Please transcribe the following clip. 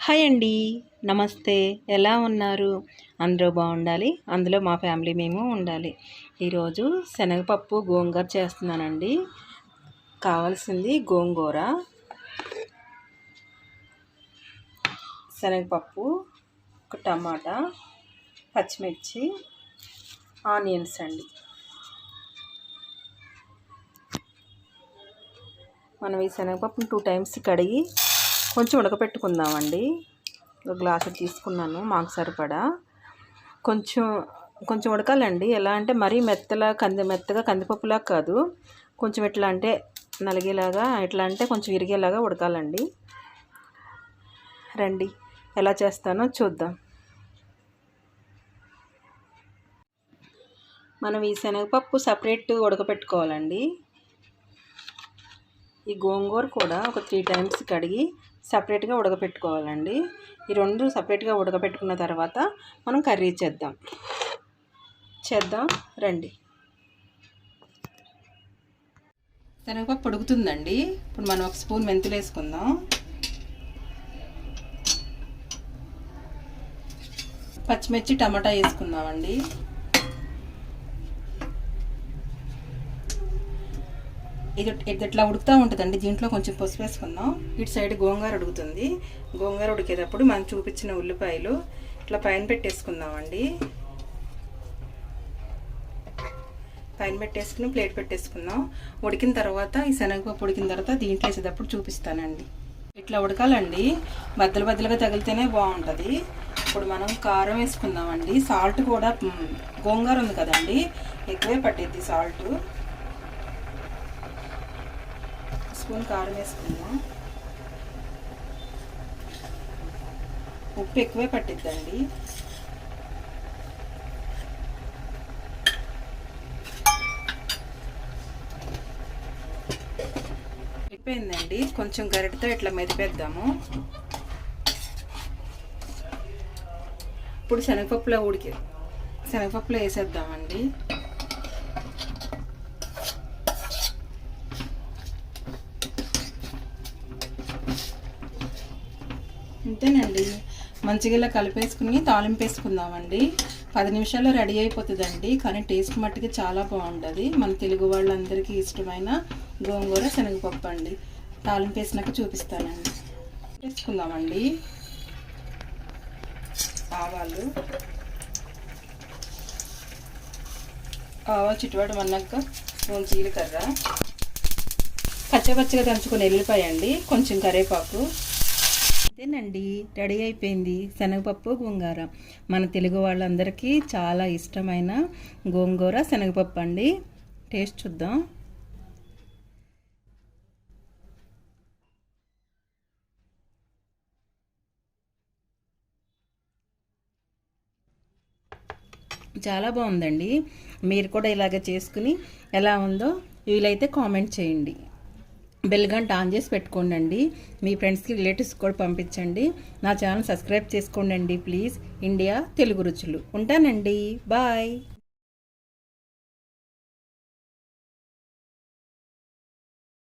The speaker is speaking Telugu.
హాయ్ అండి. నమస్తే. ఎలా ఉన్నారు? అందరూ బాగుండాలి. అందులో మా ఫ్యామిలీ మేము ఉండాలి. ఈరోజు శనగపప్పు గోంగూర చేస్తున్నానండి. కావాల్సింది గోంగూర. శనగపప్పు ఒక టమాటా పచ్చిమిర్చి ఆనియన్స్ అండి. మనం ఈ శనగపప్పును టూ టైమ్స్ కడిగి కొంచెం ఉడకపెట్టుకుందామండి. ఒక గ్లాసు తీసుకున్నాను మాకు సరిపడా. కొంచెం కొంచెం ఉడకాలండి. ఎలా అంటే మరీ మెత్తలా కంది మెత్తగా కందిపప్పులా కాదు. కొంచెం ఎట్లా అంటే నలిగేలాగా ఎట్లా అంటే కొంచెం ఇరిగేలాగా ఉడకాలండి. రండి ఎలా చేస్తానో చూద్దాం. మనం ఈ శనగపప్పు సపరేట్ ఉడకపెట్టుకోవాలండి. ఈ గోంగూర కూడా ఒక త్రీ టైమ్స్ కడిగి సపరేట్గా ఉడకపెట్టుకోవాలండి. ఈ రెండు సపరేట్గా ఉడకపెట్టుకున్న తర్వాత మనం కర్రీ చేద్దాం. చేద్దాం. రండి. శనగపప్పు పొడుగుతుందండి. ఇప్పుడు మనం ఒక స్పూన్ మెంతులు వేసుకుందాం పచ్చిమిర్చి టమాటా వేసుకుందామండి. ఇది ఇది ఇట్లా ఉడుకుతూ ఉంటుందండి దీంట్లో కొంచెం పసుపు వేసుకుందాం. ఇటు సైడ్ గోంగూర ఉడుకుతుంది. గోంగూర ఉడికేటప్పుడు మనం చూపించిన ఉల్లిపాయలు ఇట్లా పైన పెట్టేసుకుందామండి. పైన పెట్టేసుకుని ప్లేట్ పెట్టేసుకుందాం. ఉడికిన తర్వాత ఈ శనగపప్పు ఉడికిన తర్వాత దీంట్లో వేసేటప్పుడు చూపిస్తానండి. ఇట్లా ఉడకాలండి. బద్దలు బద్దలుగా తగిలితేనే బాగుంటుంది. ఇప్పుడు మనం కారం వేసుకుందామండి. సాల్ట్ కూడా గోంగూర ఉంది కదండి. ఎక్కువే పట్టిద్ది సాల్ట్. స్పూన్ కారం వేసుకుందాం. ఉప్పు ఎక్కువే పట్టిద్దండి. అయిపోయిందండి. కొంచెం గరిటతో ఇట్లా మెదిపేద్దాము. ఇప్పుడు శనగపప్పులో ఉడికి శనగపప్పులో వేసేద్దామండి. అంతేనండి. మంచిగా ఇలా కలిపేసుకుని తాలింపు వేసుకుందామండి. పది నిమిషాల్లో రెడీ అయిపోతుందండి. కానీ టేస్ట్ మట్టుకి చాలా బాగుంటుంది. మన తెలుగు వాళ్ళందరికీ ఇష్టమైన గోంగూర శనగపప్పు అండి. తాలింపు వేసినాక చూపిస్తానండి. వేసుకుందామండి. ఆవాలు. ఆవాలు చిట్టుబాటు అన్నాక స్పూన్ జీలకర్ర పచ్చపచ్చగా దంచుకుని ఎల్లిపాయ అండి కొంచెం కరివేపాకు. అంతేనండి. రెడీ అయిపోయింది. శనగపప్పు గోంగూర. మన తెలుగు వాళ్ళందరికీ చాలా ఇష్టమైన గోంగూర శనగపప్పు అండి. టేస్ట్ చూద్దాం. చాలా బాగుందండి. మీరు కూడా ఇలాగ చేసుకుని ఎలా ఉందో వీలైతే కామెంట్ చేయండి. గంట ఆన్ చేసి పెట్టుకోండి మీ ఫ్రెండ్స్కి రిలేటివ్స్ కూడా పంపించండి. నా ఛానల్ సబ్స్క్రైబ్ చేసుకోండి ప్లీజ్. ఇండియా తెలుగు రుచులు. ఉంటానండి. బాయ్.